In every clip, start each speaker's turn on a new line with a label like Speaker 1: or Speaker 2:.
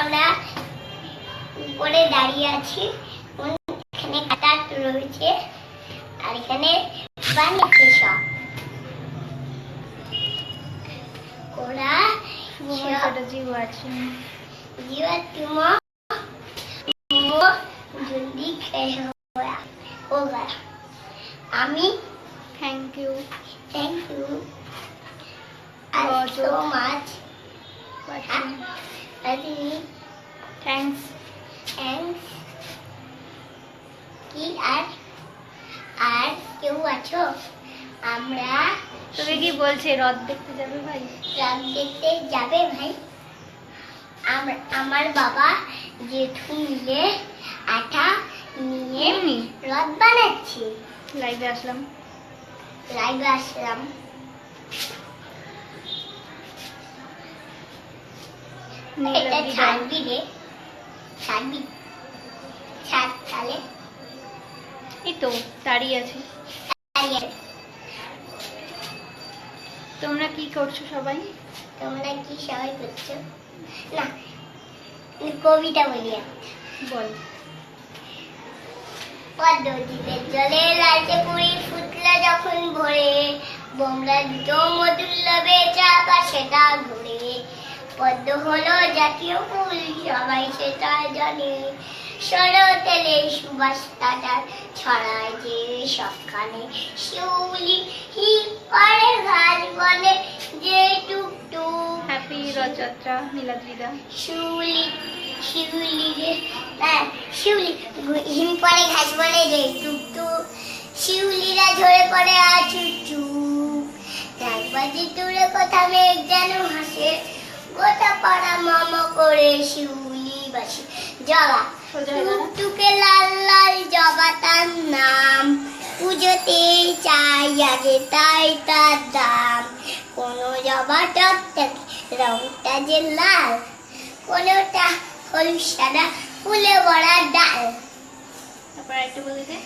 Speaker 1: আমরা উপরে দাঁড়িয়ে আছি। এখানে কাটা রয়েছে? আর এখানে বানিয়েছে সব। আমি
Speaker 2: thank you
Speaker 1: thank you so
Speaker 2: much?
Speaker 1: Thanks কি আর? আর কেউ আছো? আমরা
Speaker 2: তোকে কি বলছে রথ দেখতে যাবে ভাই?
Speaker 1: রাত দেখতে যাবে ভাই। আমার বাবা জেঠু মিলে আটা নিয়ে রথ বানাচ্ছি।
Speaker 2: লাইভে আসলাম।
Speaker 1: লাইভে আসলাম। এটা। ছাড়বি রে। ছাড়বি ছাড় তাহলে
Speaker 2: এই তো দাঁড়িয়ে আছে। তোমরা কি করছ সবাই?
Speaker 1: তোমরা কি সবাই করছ? না কবিতা বলি।
Speaker 2: বল।
Speaker 1: পদ্ধতিতে জলে লালচে পুরি ফুটলো যখন ভরে। বোমরা দুটো মধুল্লবে চাপা সেটা ঘুরে পদ্ম হলো জাতীয় ফুল সবাই সেটা জানে। শরতেলে সুবাস কাটার ছড়ায় যে সবখানে শিউলি হি করে ঘাস বনে যে টুকটুক।
Speaker 2: হ্যাপি রথযাত্রা নীলাদ্রিদা
Speaker 1: শিউলি শিউলি রে হ্যাঁ শিউলি হিম পড়ে ঘাস বনে রে টুক টুক শিউলিরা ঝরে পড়ে আর চুপ চুপ চারপাশে দূরে কথা মেঘ যেন হাসে গোটা পাড়া মামা করে শিউলি বাসি জবা টুকটুকে লাল লাল জবা তার নাম। পুজোতে চাই আগে তাই তার দাম। কোনো জবা টকটকে রংটা যে লাল। কোনোটা হলুদ সাদা ফুলে ভরা ডাল।
Speaker 2: তারপর একটু বলে দে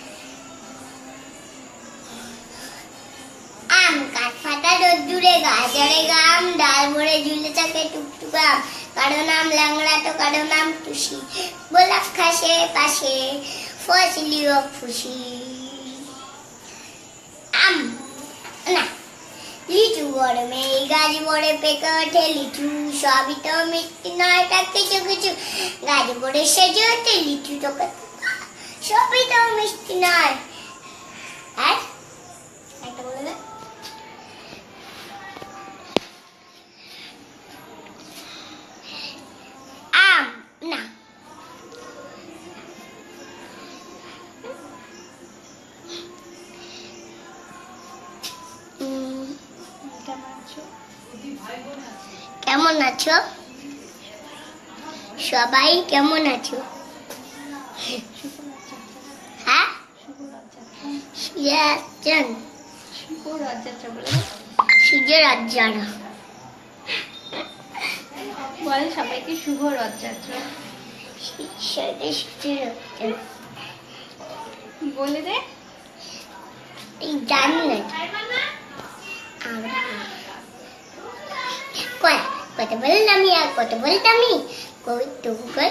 Speaker 1: আম কাঠ ফাটা রোদ্দুরে গাজরে গাম ডাল ভরে ঝুলে থাকে টুকটুক আম। কারও নাম ল্যাংড়া তো কারও নাম টুসি। গোলাপ খাসে পাশে, ফসলিও খুশি আম, না, লিচু গরমে এই গাছ বড়ে পেকে ওঠে লিচু। সবই তো মিষ্টি, নয় তা কিছু কিছু। গাছ বড়ে সেজে ওঠে লিচু তো সবই তো মিষ্টি, নয়। আর সবাই কেমন আছো? হ্যাঁ?
Speaker 2: শুভ রথযাত্রা
Speaker 1: সুজাচন
Speaker 2: শুভ রথযাত্রা। বলে সবাইকে শুভ রথযাত্রা। বলে দে।
Speaker 1: এই জানি না। কয়? কত বললাম আর কত বলতাম তবু কই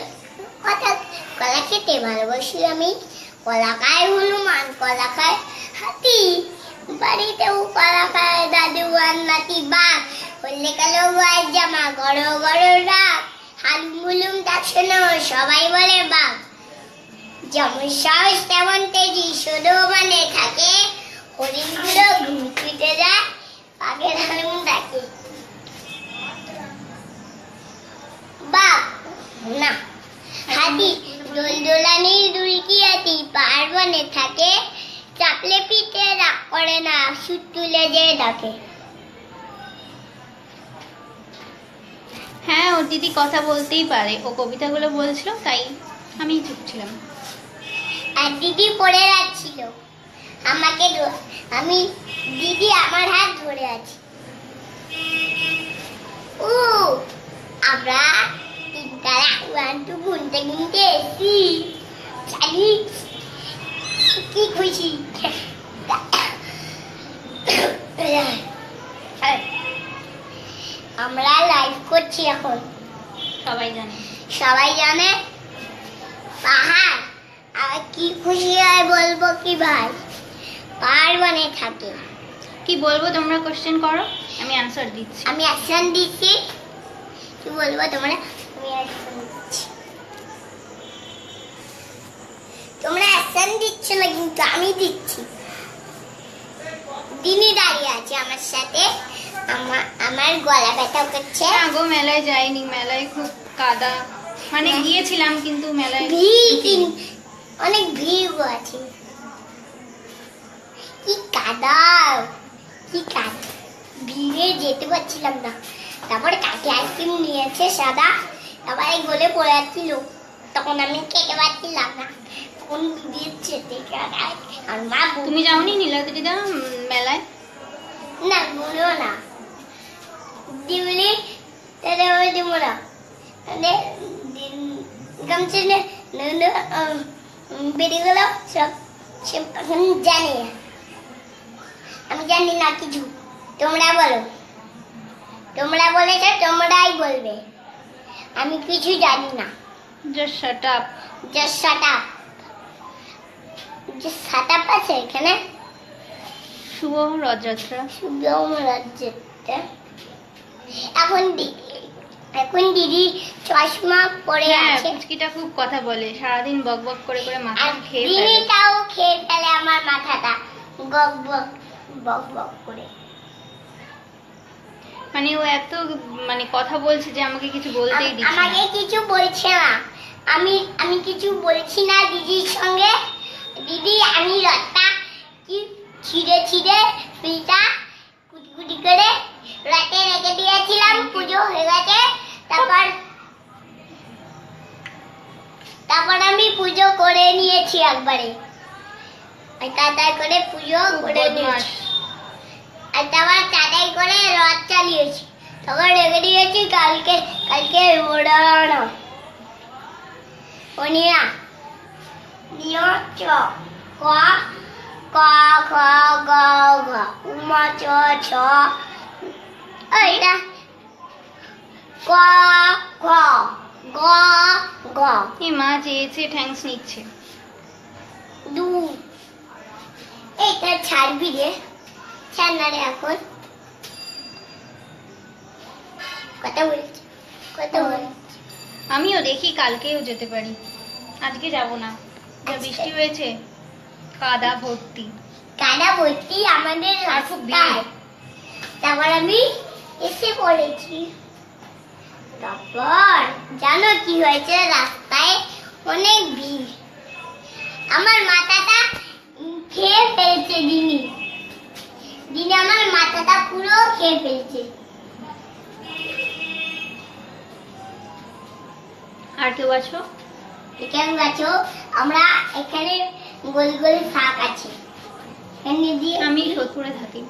Speaker 1: কথা কলা খেতে ভালোবাসি আমি কলা খায় হনুমান, কলা খায় হাতি। বাড়িতেও কলা খায় দাদু আর নাতি বাঘ হলে কালো গায়ের জামা গড় গড় রাগ হালুম মুলুম ডাকছে না সবাই বলে বাঘ। যেমন সাহস তেমন তেজি শুধু মানে থাকে। হরিণগুলো ঘুরতে যায়, বাঘের হালুম ডাকে। বাঘ না। হাতি দোল দোলানি দুর্কি হাতি পার্বণে থাকে চাপলে পিঠে রাগ করে না সুট তুলে যে ডাকে।
Speaker 2: হ্যাঁ ওর দিদি কথা বলতেই পারে। ও কবিতাগুলো বলছিল তাই আমি চুপ ছিলাম।
Speaker 1: আর দিদি পড়ে যাচ্ছিল। আমাকে আমি দিদি আমার হাত ধরে আছে। ও আমরা তিনতলা ওয়ান্টু গুনতে গুনতে এসি কি খুশি। আমরা লাইভ করছি এখন।
Speaker 2: সবাই জানে।
Speaker 1: সবাই জানে? পাহাড়? আর কি খুশি হয় বলব কি ভাই? পাহাড় বনে থাকে।
Speaker 2: কি বলব তোমরা কোশ্চেন করো আমি অ্যান্সার দিচ্ছি।
Speaker 1: আমি অ্যাকশন দিচ্ছি। কি বলব তোমরা আমি অ্যাকশন দিচ্ছি তোমরা অ্যাকশন দিচ্ছ না কিন্তু আমি দিচ্ছি দিনই দাঁড়িয়ে আছে আমার সাথে আমার আমার গলা ব্যথা করছে
Speaker 2: না গো মেলায় যাইনি মেলায় খুব কাদা মানে গিয়েছিলাম কিন্তু মেলায়
Speaker 1: ভিড় তিন- অনেক ভিড় আছে কি কাদা কি কাদা ভিড়ে যেতে পারছিলাম না তারপরে কাকে আইসক্রিম নিয়েছে সাদা। তারপরে গলে পড়ে যাচ্ছিল তখন আমি খেতে পারছিলাম না। তখন যেতে আর মা
Speaker 2: তুমি যাওনি নীলাদ্রিদা উম, মেলায়?
Speaker 1: না বলো না। দিবলি তাহলে ওই দিব না। মানে গামছে বেরিয়ে গেল সব সে জানি আমি জানি না কিছু। তোমরা বলো। তোমরা বলেছ তোমরাই বলবে। আমি কিছু জানি না।
Speaker 2: Just shut up
Speaker 1: just shut up just shut up আছে এখানে?
Speaker 2: শুভ রথযাত্রা
Speaker 1: সুগম রাজ্যটা এখন এখন দিদি চশমা পরে
Speaker 2: হ্যাঁ
Speaker 1: আছে।
Speaker 2: পুচকিটা খুব কথা বলে। সারাদিন বক বক করে করে মাথা খেয়ে
Speaker 1: দিদি তাও খেয়ে ফেলে আমার মাথাটা। বক বক বক বক করে।
Speaker 2: মানে ও এত মানে কথা বলছে যে আমাকে কিছু বলতেই দিচ্ছে।
Speaker 1: আমাকে কিছু বলছে না। আমি আমি কিছু বলছি না দিদির সঙ্গে। দিদি আমি রথটা কি ছিঁড়ে ছিঁড়ে পিঠা কুটি কুটি করে রাতে রেখে দিয়েছিলাম পুজো হয়ে গেছে। তারপর তারপর আমি পুজো করে নিয়েছি একবারে। তাড়াতাড়ি করে পুজো করে। নিয়েছি আর তারপর তাড়াতাড়ি করে রথ চালিয়েছি। তখন রেখে দিয়েছি কালকে কালকে ওড়ানো অনিয়া নিয় চ ক ক খ গ ঘ উমা চ ছ। এইটা ক খ গ ঘ।
Speaker 2: এই মা চেয়েছে থ্যাঙ্কস নিচ্ছে।
Speaker 1: দু। এইটা ছাড়বি রে। ছাড় না রে এখন? কথা বলছি? কথা বলছি?
Speaker 2: আমিও দেখি কালকেও যেতে পারি। আজকে যাব না। যা
Speaker 1: আজকে?
Speaker 2: বৃষ্টি হয়েছে কাদা ভর্তি।
Speaker 1: কাদা ভর্তি আমাদের রাস্তায়। তারপর আমি এসে পড়েছি। তারপর জানো কি হয়েছে? রাস্তায় অনেক ভিড়। আমার মাথাটা খেয়ে ফেলছে দিনি দিনে আমার মাথাটা পুরো খেয়ে ফেলছে।
Speaker 2: আর কেউ আছো?
Speaker 1: এখানে গাছো আমরা এখানে গোল গোল শাক আছে। এখানে দিয়ে
Speaker 2: আমি সোদপুরে থাকি।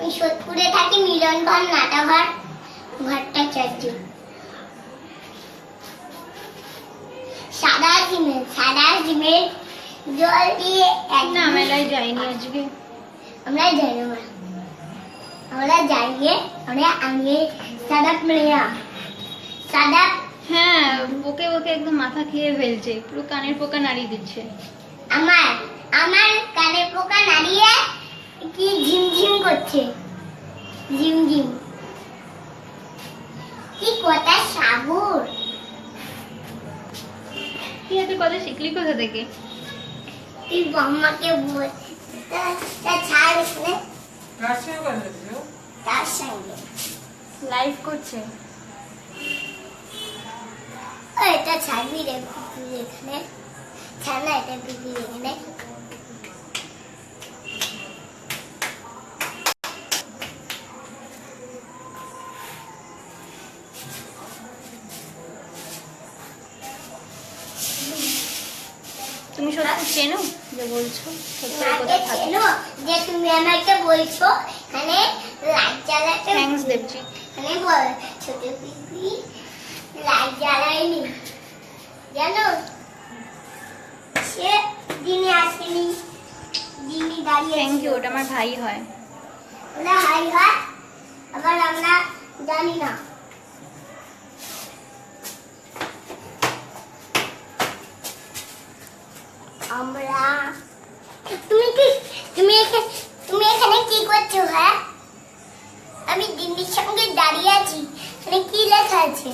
Speaker 1: ওই সোদপুরে থাকি মিলন ঘর নাটা ঘর ঘরটা চারজন সাদা সিমেন্ট সাদা সিমেন্ট জল দিয়ে এক-
Speaker 2: না মেলায় যাইনি আজকে।
Speaker 1: আমরা যাই না। আমরা। আমরা যাইয়ে আমরা আনিয়ে সাদা মেয়া সাদা
Speaker 2: হ্যাঁ বকে বকে একদম মাথা খেয়ে ফেলছে পুরো কানের পোকা নাড়িয়ে দিচ্ছে।
Speaker 1: আমার আমার কানে পোকা নাড়িয়ে কি ঝিমঝিম করছে? ঝিমঝিম কি কথা সাবুর
Speaker 2: তুই এত কথা শিখলি কোথা থেকে?
Speaker 1: তুই বাম্মাকে বল। তা ছাড় এখানে। তার সঙ্গে
Speaker 2: লাইভ করছে
Speaker 1: ও এটা ছাড়বি রে এখানে ছাড় এটা পিপি এখানে
Speaker 2: তুমি সত্যি চেনো যে বলছো সত্যি
Speaker 1: আমাকে
Speaker 2: কোথায় থাকো
Speaker 1: চেনো যে তুমি আমাকে বলছো এখানে লাইট জ্বালাতে
Speaker 2: থ্যাঙ্কস দেবজি।
Speaker 1: মানে বল ছোট পিপি লাইট জ্বালায়নি। জানো সে দিনে আসেনি দিনে দাঁড়িয়ে
Speaker 2: থ্যাংক ইউ ওটা আমার ভাই হয়।
Speaker 1: ওরা হাই হয় আবার আমরা জানি না আমরা তুমি কি তুমি এখানে তুমি এখানে কি করছ হ্যাঁ আমি দিদির সঙ্গে দাঁড়িয়ে আছি এখানে কি লেখা আছে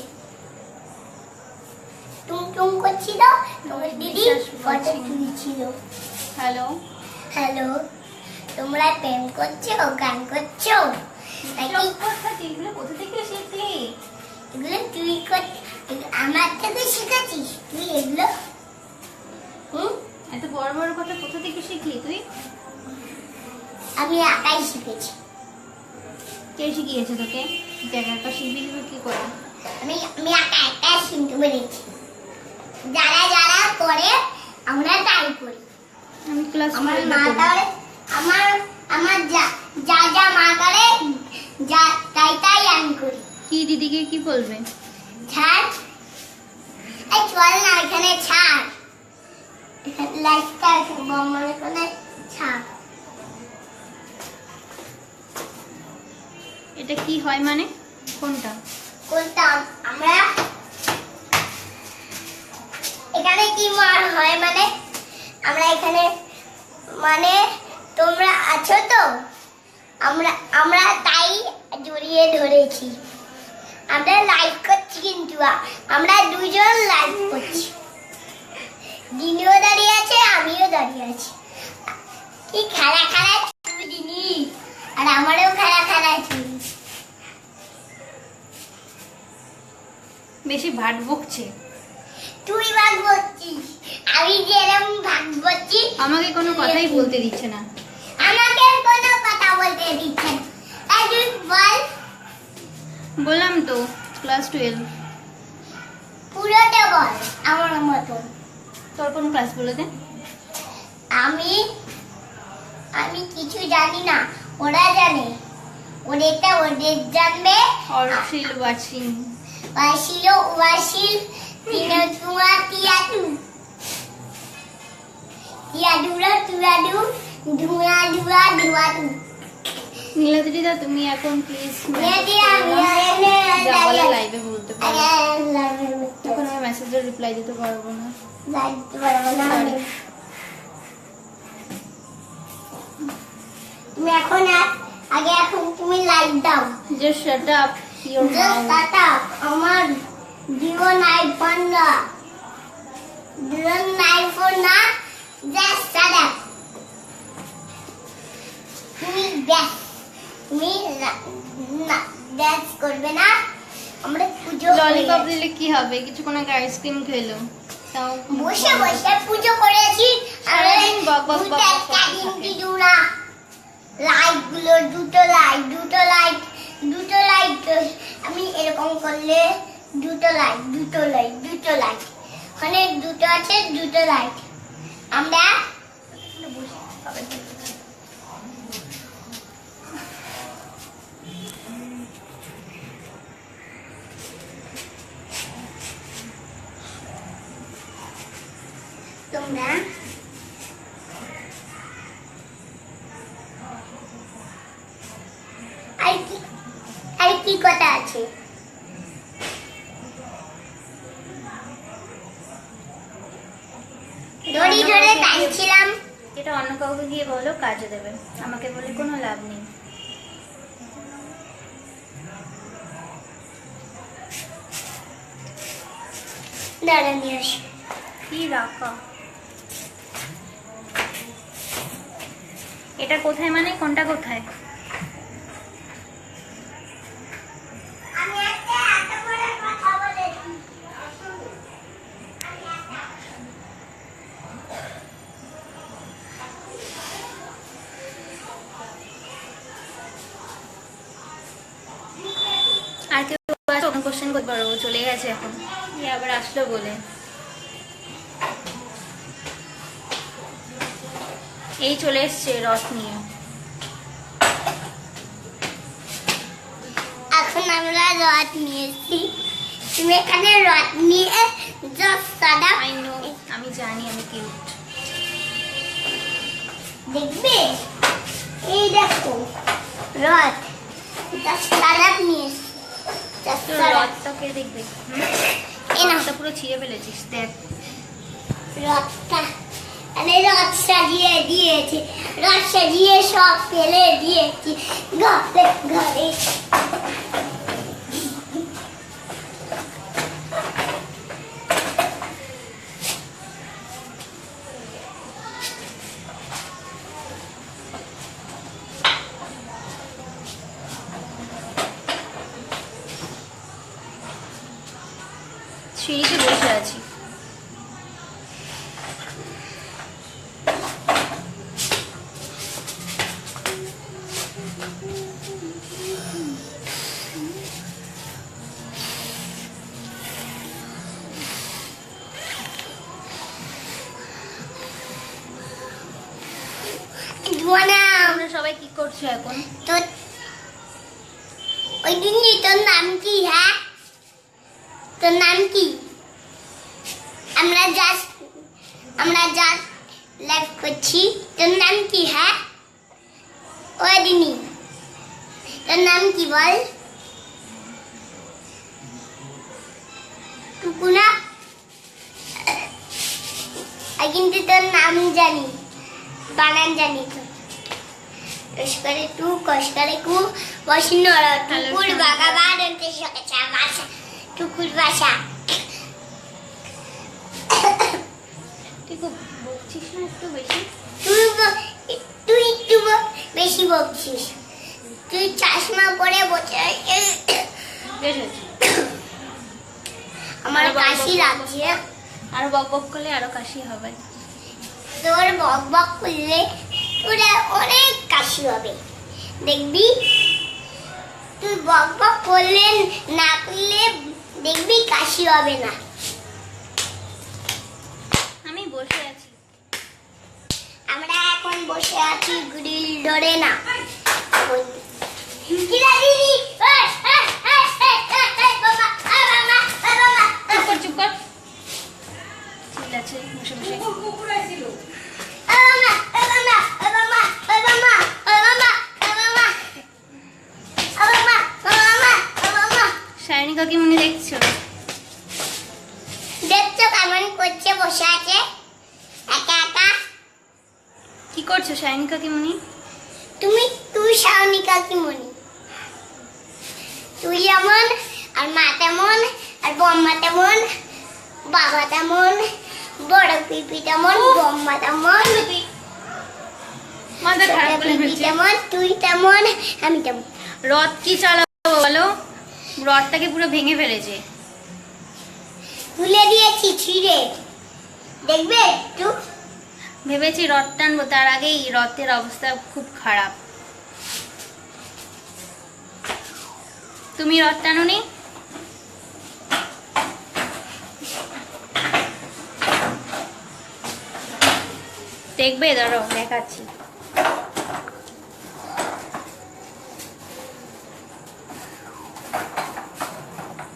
Speaker 1: টুম টুম করছিল তোমার দিদি ফটো তুলছিল
Speaker 2: হ্যালো।
Speaker 1: হ্যালো তোমরা প্রেম করছ গান করছ? নাকি
Speaker 2: এগুলো কোথা থেকে শিখলি
Speaker 1: এগুলো তুই আমার থেকে শিখেছিস? তুই এগুলো? হুম?
Speaker 2: এত বড় বড় কথা কোথা থেকে শিখলি তুই?
Speaker 1: আমি একাই শিখেছি।
Speaker 2: কে শিখিয়েছে তোকে? শিখবি তুই কি করে?
Speaker 1: আমি আমি একা একা শুনতে পেরেছি। যারা যারা করে আমরা তাই করি।
Speaker 2: আমি ক্লাস
Speaker 1: আমার মা করে আমার আমার যা যা যা মা করে যা তাই তাই আমি করি।
Speaker 2: কি দিদিকে কি বলবে?
Speaker 1: ছাড়। এই চল না এখানে ছাড়। লাইটটা বম্বর এখানে ছাড়।
Speaker 2: এটা কি হয় মানে? কোনটা?
Speaker 1: কোনটা? আমরা এখানে কি মার হয় মানে? আমরা এখানে মানে তোমরা আছো তো? আমরা আমরা তাই জড়িয়ে ধরেছি। আমরা লাইভ করছি কিন্তু আমরা দুজন লাইভ করছি। দিনিও দাঁড়িয়ে আছে, আমিও দাঁড়িয়ে আছি। কি খেলা খেলা দিনি? আর আমারও খেলা খেলা
Speaker 2: বেশি ভাট বকছে।
Speaker 1: তুই ভাগ বলছিস আমি যেরকম ভাগ বলছি
Speaker 2: আমাকে কোনো কথাই বলতে দিচ্ছে না।
Speaker 1: আমাকে কোনো কথা বলতে দিচ্ছে না। তাই বল।
Speaker 2: বললাম তো ক্লাস টুয়েলভ
Speaker 1: পুরোটা বল আমার মতন।
Speaker 2: তোর কোন ক্লাস বলে দে।
Speaker 1: আমি আমি কিছু জানি না ওরা জানে। ওদেরটা ওদের জানবে।
Speaker 2: অর্শিল ওয়াচিং
Speaker 1: ওয়াশিল ওয়াশিল ধুয়া ধুয়া ধুয়াদু
Speaker 2: নীলাদ্রিদা তুমি এখন প্লিজ
Speaker 1: মেয়েটি আমি এনে
Speaker 2: যা বলে
Speaker 1: দাঁড়িয়ে
Speaker 2: লাইভে বলতে পারো
Speaker 1: আরে
Speaker 2: তখন আমি মেসেজের রিপ্লাই দিতে পারব না
Speaker 1: লাগতে পারব না আমি। তুমি এখন আ- আগে এখন তুমি লাইট দাও
Speaker 2: just shut up your mouth
Speaker 1: Jibon iPhone না জীবন আইফোন না জাস্ট টাটা তুমি ব্যাস তুমি ড্যান্স করবে না। আমরা পুজো
Speaker 2: ললিপপ দিলে কি হবে? কিছুক্ষণ আগে আইসক্রিম খেলো। তাও
Speaker 1: বসে বসে পুজো করেছি। লাইটগুলো দুটো লাইট দুটো লাইট দুটো লাইট আমি এরকম করলে দুটো লাইট দুটো লাইট দুটো লাইট ওখানে দুটো আছে দুটো লাইট আমরা তোমরা দাঁড়া নিয়ে আসি
Speaker 2: কি রাখা? এটা কোথায় মানে? কোনটা কোথায়
Speaker 1: আমি একটা এত বড় কথা বলেছি
Speaker 2: আর কেউ আছে অন্য কোশ্চেন করতে পারব চলে গেছে এখন এই আবার আসলো বলে। এই চলে এসছে রস নিয়ে।
Speaker 1: এখন আমরা রথ নিয়ে এসেছি তুমি এখানে রথ নিয়ে জাস্ট সাদা
Speaker 2: আমি জানি আমি কিউট
Speaker 1: দেখবে? এই দেখো রথ জাস্ট সাদা নিয়ে জাস্ট
Speaker 2: রথটাকে দেখবে?
Speaker 1: এই।
Speaker 2: পুরো ছিঁড়ে ফেলেছিস দেখ।
Speaker 1: রথটা আমি রথ সাজিয়ে দিয়েছি রথ সাজিয়ে সব ফেলে দিয়েছি। ঘরে ঘরে।
Speaker 2: করছ এখন?
Speaker 1: তোর ওই দিনই তোর নাম কি হ্যাঁ? তোর নাম কি? আমরা জাস্ট আমরা জাস্ট লাইভ করছি, তোর নাম কি হ্যাঁ? ওই দিনই। তোর নাম কি বল? টুকুনা? কিন্তু তোর নাম জানি বানান জানি তো। Koshkare tu, koshkare ku, boshinora
Speaker 2: tukur
Speaker 1: bhagavadan te shakacha vasha, tukur vasha.
Speaker 2: তুই বকছিস না একটু বেশি
Speaker 1: তুই তুই একটু বেশি বকছিস তুই চশমা পরে বসে আমার কাশি লাগছে
Speaker 2: আর বক বক করলে আরও কাশি হবে
Speaker 1: তোর বক বক করলে তোর অনেক কাশি হবে। দেখবি? তুই বক বক করলে না করলে দেখবি কাশি হবে না।
Speaker 2: আমি বসে আছি।
Speaker 1: আমরা এখন বসে আছি গ্রিল ধরে না।
Speaker 2: কি
Speaker 1: দিদি?
Speaker 2: মাথা খারাপ করে
Speaker 1: পিপি তেমন তুই তেমন আমি তেমন।
Speaker 2: রথ কি চালাবো বলো? রথটাকে পুরো ভেঙে ফেলেছে।
Speaker 1: তুলে দিয়েছি ছিঁড়ে। দেখবে একটু?
Speaker 2: ভেবেছি রথ টানবো তার আগেই রথের অবস্থা খুব খারাপ। তুমি রথ টানোনি? দেখবে ধরো দেখাচ্ছি।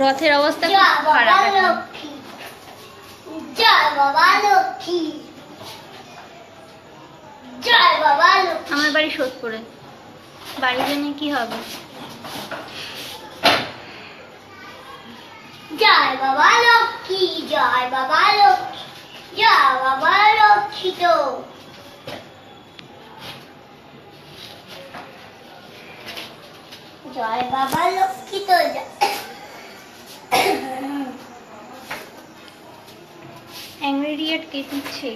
Speaker 2: রথের অবস্থা খুব খারাপ
Speaker 1: জয়
Speaker 2: আমার বাড়ি সোদপুরে। বাড়ি জন্য কি হবে।
Speaker 1: জয় বাবা লক্ষ্মী জয় বাবা লক্ষ্মী জয় বাবা লক্ষ্মী তো। জয় বাবা লক্ষ্মী তো
Speaker 2: অ্যাংরিডিয়েট কে দিচ্ছে?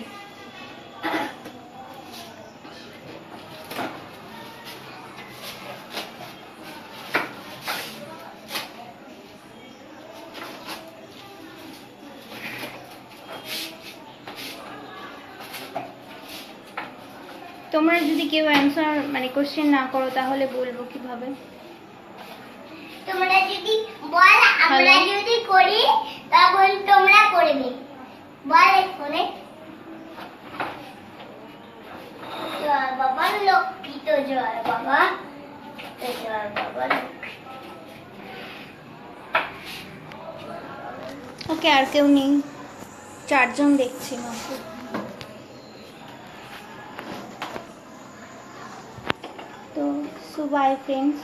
Speaker 2: তোমরা যদি কেউ অ্যান্সার মানে কোশ্চেন না করো তাহলে বলব কীভাবে?
Speaker 1: তোমরা যদি বল আমরা যদি করি তখন তোমরা করবে। বল ফোনে জয় বাবা লক্ষ্মী তো জয় বাবা
Speaker 2: ওকে, আর কেউ নেই। চারজন দেখছি মাত্র তো, সো বাই ফ্রেন্ডস